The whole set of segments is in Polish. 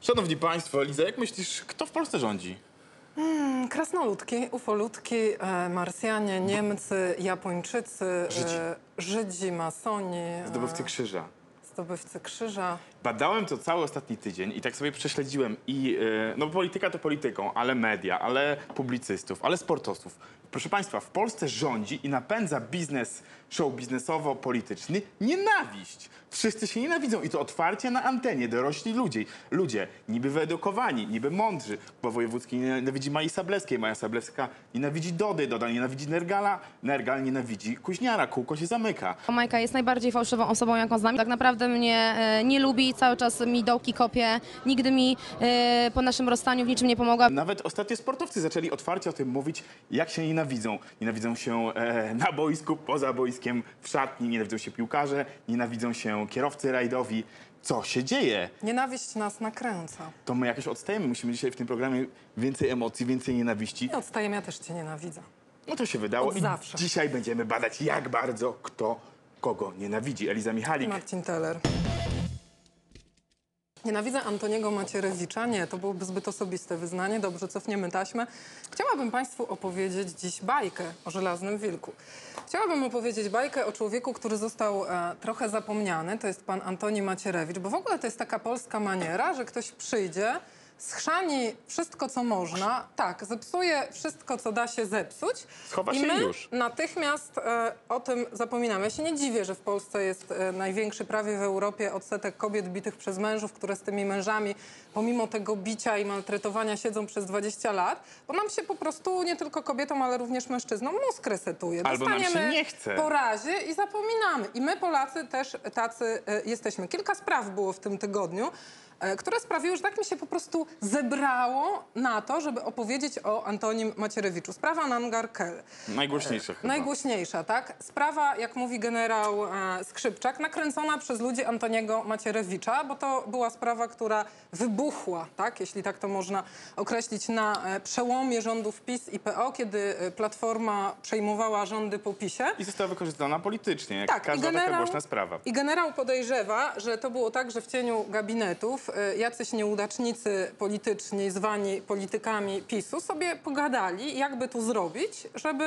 Szanowni Państwo, Liza, jak myślisz, kto w Polsce rządzi? Krasnoludki, ufoludki, e, Marsjanie, Niemcy, Japończycy, Żydzi. e, Żydzi, masoni, e, Zdobywcy krzyża. Zdobywcy krzyża. Badałem to cały ostatni tydzień i tak sobie prześledziłem i, e, no polityka to polityką, ale media, ale publicystów, ale sportowców. Proszę Państwa, w Polsce rządzi i napędza biznes show biznesowo-polityczny nienawiść. Wszyscy się nienawidzą i to otwarcie na antenie, dorośli ludzie. Ludzie niby wyedukowani, niby mądrzy, bo Wojewódzki nienawidzi Mai Sablewskiej, Maja Sablewska nienawidzi Dody, Doda nienawidzi Nergala, Nergal nienawidzi Kuźniara, kółko się zamyka. Majka jest najbardziej fałszywą osobą, jaką znam. Tak naprawdę mnie e, nie lubi, cały czas mi dołki kopie. Nigdy mi e, po naszym rozstaniu w niczym nie pomogła. Nawet ostatnio sportowcy zaczęli otwarcie o tym mówić, jak się nienawidzą. Nienawidzą się e, na boisku, poza boiskiem, w szatni, nienawidzą się piłkarze, nienawidzą się kierowcy rajdowi. Co się dzieje? Nienawiść nas nakręca. To my jakoś odstajemy. Musimy dzisiaj w tym programie więcej emocji, więcej nienawiści. Nie odstajem, ja też cię nienawidzę. No to się wydało. Od I zawsze. dzisiaj będziemy badać, jak bardzo kto kogo nienawidzi. Eliza Michalik. Marcin Teller. Nienawidzę Antoniego Macierewicza. Nie, to byłoby zbyt osobiste wyznanie. Dobrze, cofniemy taśmę. Chciałabym Państwu opowiedzieć dziś bajkę o Żelaznym Wilku. Chciałabym opowiedzieć bajkę o człowieku, który został e, trochę zapomniany. To jest pan Antoni Macierewicz, bo w ogóle to jest taka polska maniera, że ktoś przyjdzie, schrzani wszystko, co można, tak, zepsuje wszystko, co da się zepsuć. Schowa I się my już. natychmiast e, o tym zapominamy. Ja się nie dziwię, że w Polsce jest e, największy prawie w Europie odsetek kobiet bitych przez mężów, które z tymi mężami pomimo tego bicia i maltretowania siedzą przez 20 lat, bo nam się po prostu nie tylko kobietom, ale również mężczyznom mózg resetuje. Albo nam się Dostaniemy nie chce. po razie i zapominamy. I my Polacy też tacy e, jesteśmy. Kilka spraw było w tym tygodniu które sprawiły, że tak mi się po prostu zebrało na to, żeby opowiedzieć o Antonim Macierewiczu. Sprawa Nangar Kel. Najgłośniejsze chyba. Najgłośniejsza, tak? Sprawa, jak mówi generał e, Skrzypczak, nakręcona przez ludzi Antoniego Macierewicza, bo to była sprawa, która wybuchła, tak? Jeśli tak to można określić, na e, przełomie rządów PiS i PO, kiedy e, Platforma przejmowała rządy po PiSie. I została wykorzystana politycznie, jak Tak, i każda taka generał, głośna sprawa. I generał podejrzewa, że to było tak, że w cieniu gabinetów jacyś nieudacznicy polityczni, zwani politykami PiSu, sobie pogadali, jakby tu zrobić, żeby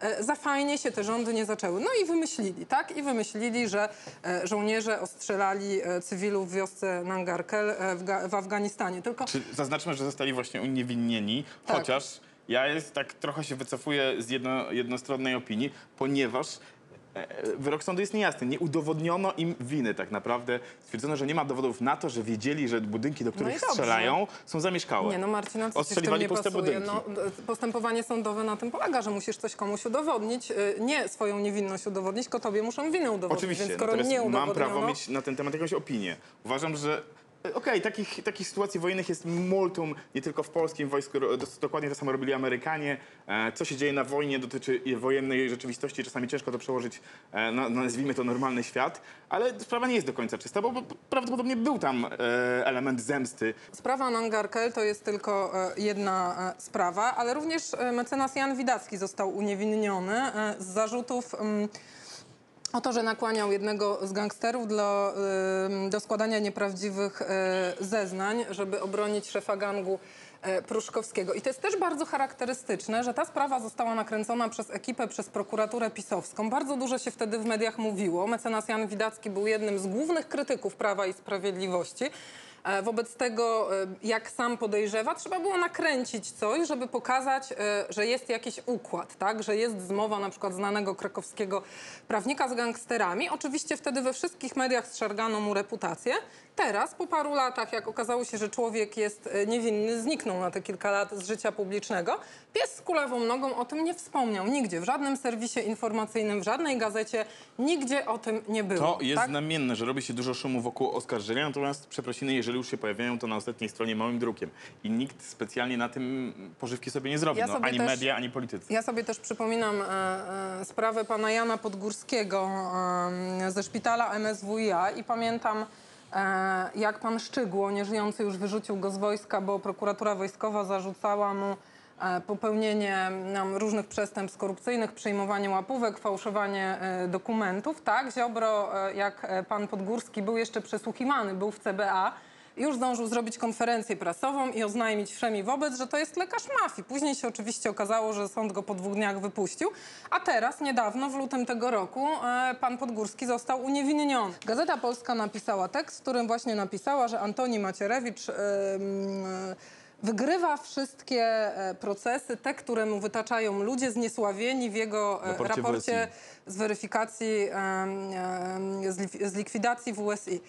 e, za fajnie się te rządy nie zaczęły. No i wymyślili, tak? I wymyślili, że e, żołnierze ostrzelali cywilów w wiosce Nangarkel w, Ga- w Afganistanie. Tylko Czy zaznaczmy, że zostali właśnie uniewinnieni, Tak. chociaż ja jest, tak trochę się wycofuję z jedno, jednostronnej opinii, ponieważ wyrok sądu jest niejasny. Nie udowodniono im winy tak naprawdę. Stwierdzono, że nie ma dowodów na to, że wiedzieli, że budynki, do których No strzelają, są zamieszkałe. Nie no Marcina, co ci w tym nie puste pasuje? No, postępowanie sądowe na tym polega, że musisz coś komuś udowodnić, y, nie swoją niewinność udowodnić, tylko tobie muszą winę udowodnić. Oczywiście, Więc skoro nie mam udowodniono, prawo mieć na ten temat jakąś opinię. Uważam, że e, okej, takich, takich sytuacji wojennych jest multum, nie tylko w polskim wojsku, dokładnie to samo robili Amerykanie. E, Co się dzieje na wojnie dotyczy wojennej rzeczywistości, czasami ciężko to przełożyć e, na, na nazwijmy to normalny świat, ale sprawa nie jest do końca czysta, bo, prawdopodobnie był tam element zemsty. Sprawa Nangarkel to jest tylko jedna sprawa, ale również mecenas Jan Widacki został uniewinniony z zarzutów mm, o to, że nakłaniał jednego z gangsterów do, do składania nieprawdziwych e, zeznań, żeby obronić szefa gangu e, Pruszkowskiego. I to jest też bardzo charakterystyczne, że ta sprawa została nakręcona przez ekipę, przez prokuraturę pisowską. Bardzo dużo się wtedy w mediach mówiło. Mecenas Jan Widacki był jednym z głównych krytyków Prawa i Sprawiedliwości. E, Wobec tego, e, jak sam podejrzewa, trzeba było nakręcić coś, żeby pokazać, e, że jest jakiś układ, tak? że jest zmowa na przykład znanego krakowskiego prawnika z gangsterami. Oczywiście wtedy we wszystkich mediach zszargano mu reputację. Teraz, po paru latach, jak okazało się, że człowiek jest e, niewinny, zniknął na te kilka lat z życia publicznego, pies z kulawą nogą o tym nie wspomniał. Nigdzie, w żadnym serwisie informacyjnym, w żadnej gazecie, nigdzie o tym nie było. To jest tak? znamienne, że robi się dużo szumu wokół oskarżenia, natomiast przeprosiny, jeżeli już się pojawiają, to na ostatniej stronie małym drukiem. I nikt specjalnie na tym pożywki sobie nie zrobi. Ja no, ani też- media, ani politycy. Ja sobie też przypominam e, e, sprawę pana Jana Podgórskiego e, ze szpitala MSWiA i pamiętam, jak pan Szczygło, nieżyjący już wyrzucił go z wojska, bo prokuratura wojskowa zarzucała mu e, popełnienie różnych przestępstw korupcyjnych, przyjmowanie łapówek, fałszowanie e, dokumentów. Tak, Ziobro, e, jak e, pan Podgórski był jeszcze przesłuchiwany, był w CBA, już zdążył zrobić konferencję prasową i oznajmić wszemi wobec, że to jest lekarz mafii. Później się oczywiście okazało, że sąd go po dwóch dniach wypuścił, a teraz, niedawno, w lutym tego roku, e, pan Podgórski został uniewinniony. Gazeta Polska napisała tekst, w którym właśnie napisała, że Antoni Macierewicz... mm, e, Wygrywa wszystkie e, procesy, te, które mu wytaczają ludzie zniesławieni w jego Raporcie raporcie z weryfikacji, z likwidacji WSI.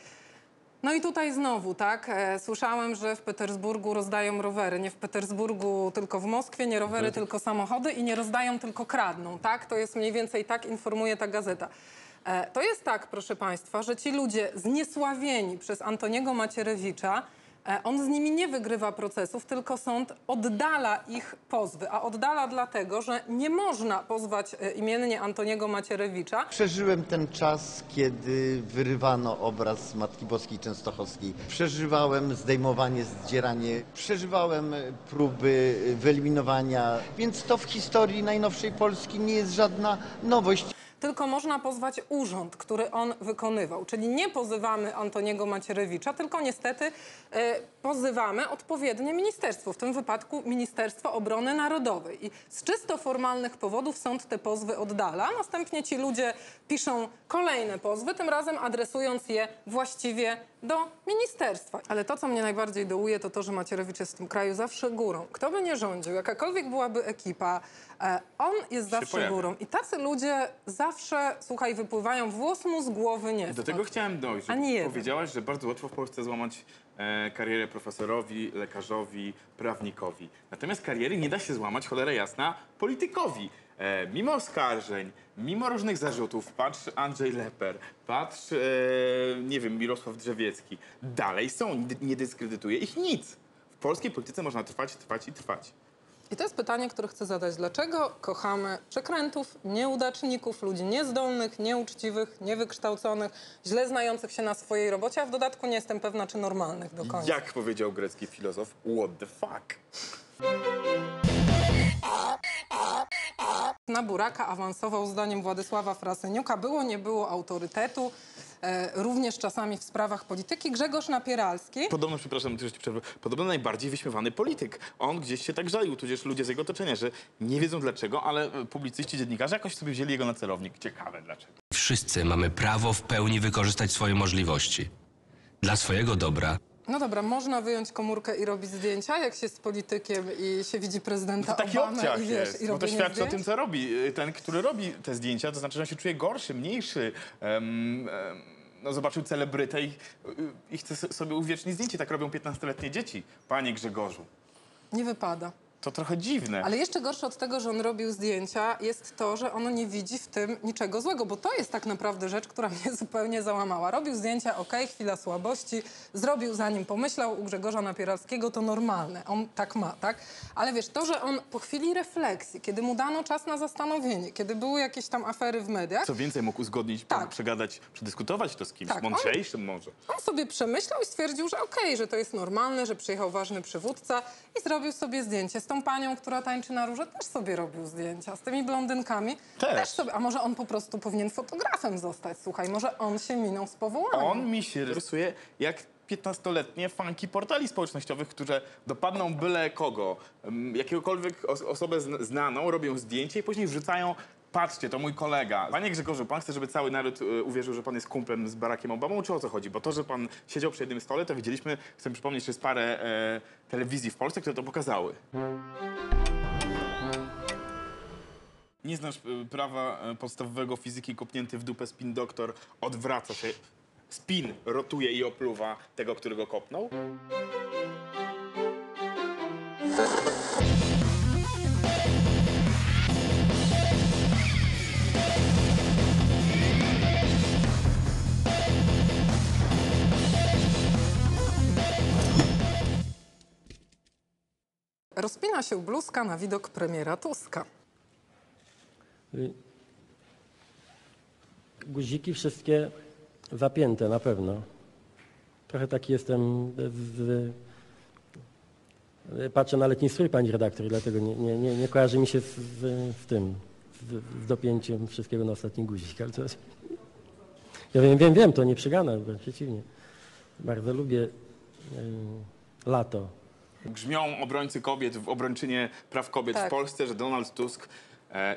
No i tutaj znowu, tak, e, słyszałem, że w Petersburgu rozdają rowery. Nie w Petersburgu, tylko w Moskwie, nie rowery, tylko samochody i nie rozdają, tylko kradną, tak? To jest mniej więcej tak informuje ta gazeta. E, to jest tak, proszę Państwa, że ci ludzie zniesławieni przez Antoniego Macierewicza, on z nimi nie wygrywa procesów, tylko sąd oddala ich pozwy. A oddala dlatego, że nie można pozwać e, imiennie Antoniego Macierewicza, Przeżyłem ten czas, kiedy wyrywano obraz Matki Boskiej Częstochowskiej. Przeżywałem zdejmowanie, zdzieranie. Przeżywałem e, próby e, wyeliminowania. Więc to w historii najnowszej Polski nie jest żadna nowość. Tylko można pozwać urząd, który on wykonywał. Czyli nie pozywamy Antoniego Macierewicza, tylko niestety e, pozywamy odpowiednie ministerstwo, w tym wypadku Ministerstwo Obrony Narodowej. I z czysto formalnych powodów sąd te pozwy oddala. Następnie ci ludzie piszą kolejne pozwy, tym razem adresując je właściwie do ministerstwa. Ale to, co mnie najbardziej dołuje, to to, że Macierewicz jest w tym kraju zawsze górą. Kto by nie rządził, jakakolwiek byłaby ekipa, on jest zawsze pojawia. górą. I tacy ludzie zawsze, słuchaj, wypływają, włos mu z głowy nie Do tego chciałem dojść, że Ani jeden. powiedziałaś, że bardzo łatwo w Polsce złamać e, karierę profesorowi, lekarzowi, prawnikowi. Natomiast kariery nie da się złamać, cholera jasna, politykowi. E, mimo oskarżeń, mimo różnych zarzutów, patrz Andrzej Leper, patrz, e, nie wiem, Mirosław Drzewiecki, dalej są, nie- nie dyskredytuje ich nic. W polskiej polityce można trwać, trwać i trwać. I to jest pytanie, które chcę zadać. Dlaczego kochamy przekrętów, nieudaczników, ludzi niezdolnych, nieuczciwych, niewykształconych, źle znających się na swojej robocie, a w dodatku nie jestem pewna, czy normalnych do końca. Jak powiedział grecki filozof, what the fuck? Na Buraka awansował zdaniem Władysława Frasyniuka. Było, nie było autorytetu, również czasami w sprawach polityki. Grzegorz Napieralski. Podobno, przepraszam, że ci przerwę, podobno najbardziej wyśmiewany polityk. On gdzieś się tak żalił, tudzież ludzie z jego otoczenia, że nie wiedzą dlaczego, ale e, publicyści, dziennikarze jakoś sobie wzięli jego na celownik. Ciekawe dlaczego. Wszyscy mamy prawo w pełni wykorzystać swoje możliwości. Dla swojego dobra. No dobra, można wyjąć komórkę i robić zdjęcia, jak się z politykiem i się widzi prezydenta To taki obciach i wiesz, jest, i bo to świadczy o zdjęć? tym, co robi y, ten, który robi te zdjęcia, to znaczy, że on się czuje gorszy, mniejszy. em, em, no, zobaczył celebrytę i, y, i chce sobie uwiecznić zdjęcie. Tak robią 15-letnie dzieci. Panie Grzegorzu, Nie wypada. To trochę dziwne. Ale jeszcze gorsze od tego, że on robił zdjęcia, jest to, że on nie widzi w tym niczego złego, bo to jest tak naprawdę rzecz, która mnie zupełnie załamała. Robił zdjęcia, okej, chwila słabości, zrobił zanim pomyślał, u Grzegorza Napieralskiego to normalne, on tak ma, tak? Ale wiesz, to, że on po chwili refleksji, kiedy mu dano czas na zastanowienie, kiedy były jakieś tam afery w mediach, Co więcej, mógł uzgodnić, Tak. przegadać, przedyskutować to z kimś Tak, mądrzejszym może. On sobie przemyślał i stwierdził, że okej, że to jest normalne, że przyjechał ważny przywódca i zrobił sobie zdjęcie. Z tą panią, która tańczy na róże, też sobie robił zdjęcia. Z tymi blondynkami Też. sobie. A może on po prostu powinien fotografem zostać? Słuchaj, może on się minął z powołaniem. On mi się rysuje jak 15-letnie fanki portali społecznościowych, które dopadną byle kogo, jakiegokolwiek os- osobę zn- znaną, robią zdjęcie i później wrzucają Patrzcie, to mój kolega. Panie Grzegorzu, pan chce, żeby cały naród y, uwierzył, że pan jest kumplem z Barackiem Obamą, czy o co chodzi? Bo to, że pan siedział przy jednym stole, to widzieliśmy, chcę przypomnieć, że jest parę e, telewizji w Polsce, które to pokazały. Nie znasz y, prawa y, podstawowego fizyki kopnięty w dupę spin doktor odwraca się spin rotuje i opluwa tego, którego kopnął? Rozpina się bluzka na widok premiera Tuska. Guziki wszystkie zapięte na pewno. Trochę taki jestem z, patrzę na letni strój pani redaktor dlatego nie, nie, nie, nie kojarzy mi się z, z, z tym, z, z dopięciem wszystkiego na ostatni guzik. Ale. Ja wiem, wiem, wiem, to nie przegana, wręcz przeciwnie. Bardzo lubię y, lato. Grzmią obrońcy kobiet w obrończynie praw kobiet Tak. w Polsce, że Donald Tusk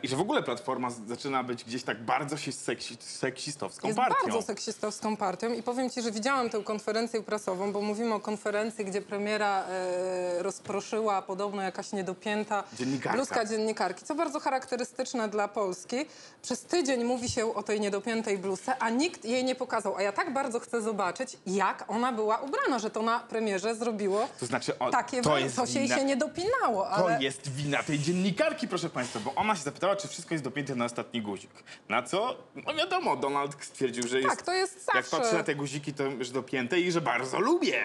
i że w ogóle Platforma zaczyna być gdzieś tak bardzo się seksi, seksistowską Jest partią. bardzo seksistowską partią i powiem ci, że widziałam tę konferencję prasową, bo mówimy o konferencji, gdzie premiera e, rozproszyła podobno jakaś niedopięta Dziennikarka. bluzka dziennikarki, co bardzo charakterystyczne dla Polski. Przez tydzień mówi się o tej niedopiętej bluzce, a nikt jej nie pokazał. A ja tak bardzo chcę zobaczyć, jak ona była ubrana, że to na premierze zrobiło To znaczy, o, takie, to to, jest to się jej wina- się nie dopinało. To Ale... jest wina tej dziennikarki, proszę Państwa, bo ona się zapytała, czy wszystko jest dopięte na ostatni guzik. Na co? No wiadomo, Donald stwierdził, że jest... Tak, to jest Jak zawsze- patrzy na te guziki, to już dopięte i że bardzo lubię.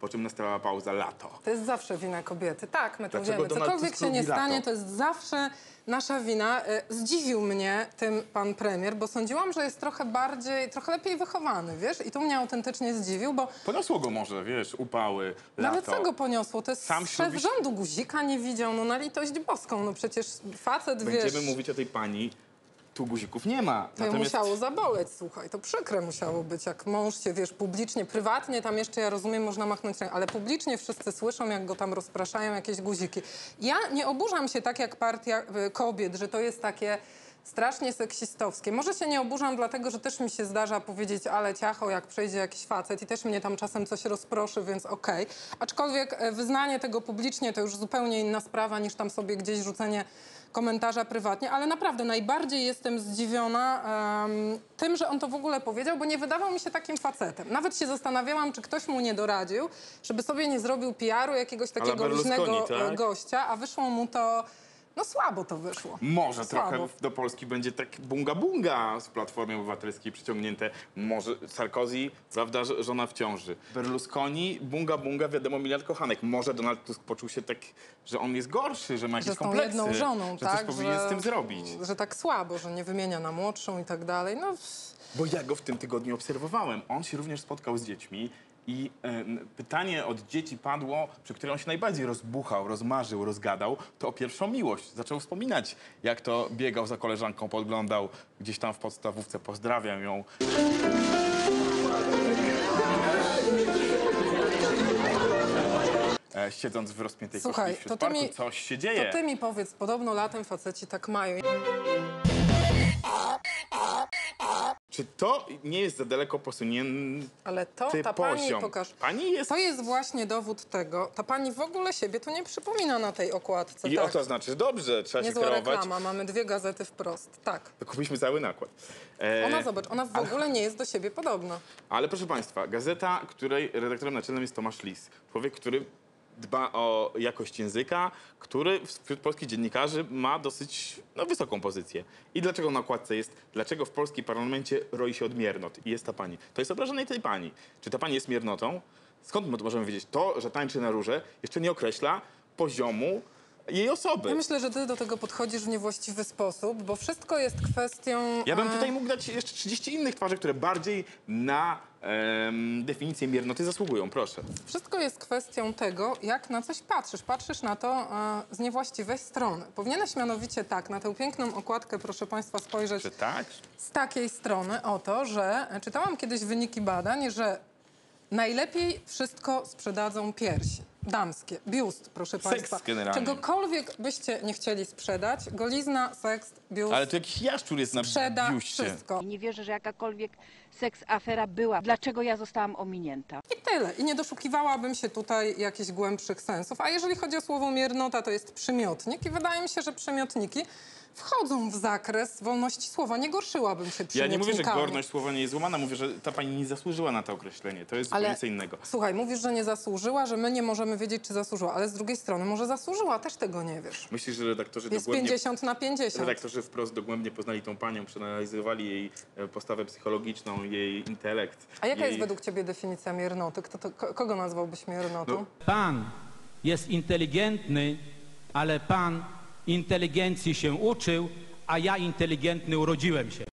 Po czym nastała pauza lato. To jest zawsze wina kobiety. Tak, my to Dlaczego wiemy. Donald Cokolwiek Tusk się nie lato? stanie, to jest zawsze nasza wina. E, Zdziwił mnie tym pan premier, bo sądziłam, że jest trochę bardziej, trochę lepiej wychowany, wiesz? I tu mnie autentycznie zdziwił, bo Poniosło go może, wiesz, upały, no ale lato. co go poniosło? To jest Sam szef ślubi- rządu, guzika nie widział, no na litość boską. No przecież facet, Będziemy wiesz... mówić o tej pani, tu guzików nie ma. To ją musiało zaboleć, słuchaj, to przykre musiało być, jak mąż się, wiesz, publicznie, prywatnie, tam jeszcze, ja rozumiem, można machnąć ręką, ale publicznie wszyscy słyszą, jak go tam rozpraszają, jakieś guziki. Ja nie oburzam się tak jak partia y, kobiet, że to jest takie strasznie seksistowskie. Może się nie oburzam, dlatego, że też mi się zdarza powiedzieć, ale ciacho, jak przejdzie jakiś facet i też mnie tam czasem coś rozproszy, więc okej. Aczkolwiek e, wyznanie tego publicznie to już zupełnie inna sprawa, niż tam sobie gdzieś rzucenie komentarza prywatnie, ale naprawdę najbardziej jestem zdziwiona em, tym, że on to w ogóle powiedział, bo nie wydawał mi się takim facetem. Nawet się zastanawiałam, czy ktoś mu nie doradził, żeby sobie nie zrobił PR-u jakiegoś takiego luźnego tak? e, gościa, a wyszło mu to, no słabo to wyszło. Może Słabo. trochę do Polski będzie tak bunga-bunga z Platformy Obywatelskiej przyciągnięte. Może Sarkozy, prawda, żona w ciąży. Berlusconi, bunga-bunga, wiadomo, miliard kochanek. Może Donald Tusk poczuł się tak, że on jest gorszy, że ma jakieś Że z tą kompleksy. jedną żoną, że tak? coś powinien z tym zrobić. Że tak słabo, że nie wymienia na młodszą i tak dalej. No, Bo ja go w tym tygodniu obserwowałem. On się również spotkał z dziećmi i em, pytanie od dzieci padło, przy którym on się najbardziej rozbuchał, rozmarzył, rozgadał, to o pierwszą miłość. Zaczął wspominać, jak to biegał za koleżanką, podglądał gdzieś tam w podstawówce, pozdrawiam ją. E, siedząc w rozpiętej Słuchaj, koszuli wśród to ty parku, mi- coś się dzieje. to ty mi powiedz, podobno latem faceci tak mają. Czy to nie jest za daleko posunięty Ale to ta pani, poziom? pokaż. Pani jest To jest właśnie dowód tego. Ta pani w ogóle siebie tu nie przypomina na tej okładce. I tak. o to znaczy, dobrze, trzeba się Niezła kierować. reklama, mamy dwie gazety wprost. Tak. To kupiliśmy cały nakład. E, Ona, zobacz, ona w ogóle nie jest do siebie podobna. Ale proszę Państwa, gazeta, której redaktorem naczelnym jest Tomasz Lis. Człowiek, który dba o jakość języka, który wśród polskich dziennikarzy ma dosyć no, wysoką pozycję. I dlaczego na okładce jest, dlaczego w polskim parlamencie roi się od miernot i jest ta pani. To jest obrażenie tej pani. Czy ta pani jest miernotą? Skąd my możemy wiedzieć? To, że tańczy na róże, jeszcze nie określa poziomu jej osoby. Ja myślę, że ty do tego podchodzisz w niewłaściwy sposób, bo wszystko jest kwestią... Ja bym e, tutaj mógł dać jeszcze 30 innych twarzy, które bardziej na em, definicję miernoty zasługują. Proszę. Wszystko jest kwestią tego, jak na coś patrzysz. Patrzysz na to e, z niewłaściwej strony. Powinieneś mianowicie tak, na tę piękną okładkę, proszę Państwa, spojrzeć Czy tak? z takiej strony o to, że e, czytałam kiedyś wyniki badań, że najlepiej wszystko sprzedadzą piersi. Damskie, biust, proszę Seks Państwa. generalnie. Czegokolwiek byście nie chcieli sprzedać, golizna, seks, biust, Ale to jakiś jaszczur jest na sprzeda biuście. wszystko. I Nie wierzę, że jakakolwiek seks afera była. Dlaczego ja zostałam ominięta? I tyle. I nie doszukiwałabym się tutaj jakichś głębszych sensów. A jeżeli chodzi o słowo miernota, to jest przymiotnik i wydaje mi się, że przymiotniki wchodzą w zakres wolności słowa. Nie gorszyłabym się Ja nie mówię, że godność słowa nie jest złamana, mówię, że ta pani nie zasłużyła na to określenie. To jest Ale zupełnie innego. słuchaj, mówisz, że nie zasłużyła, że my nie możemy wiedzieć, czy zasłużyła, ale z drugiej strony może zasłużyła, też tego nie wiesz. Myślisz, że redaktorzy Jest dogłębnie 50 na 50. Redaktorzy wprost dogłębnie poznali tą panią, przeanalizowali jej e, postawę psychologiczną, jej intelekt. A jaka jej... jest według ciebie definicja miernoty? Kto to, ko- kogo nazwałbyś miernotą? No, Pan jest inteligentny, ale pan inteligencji się uczył, a ja inteligentny urodziłem się.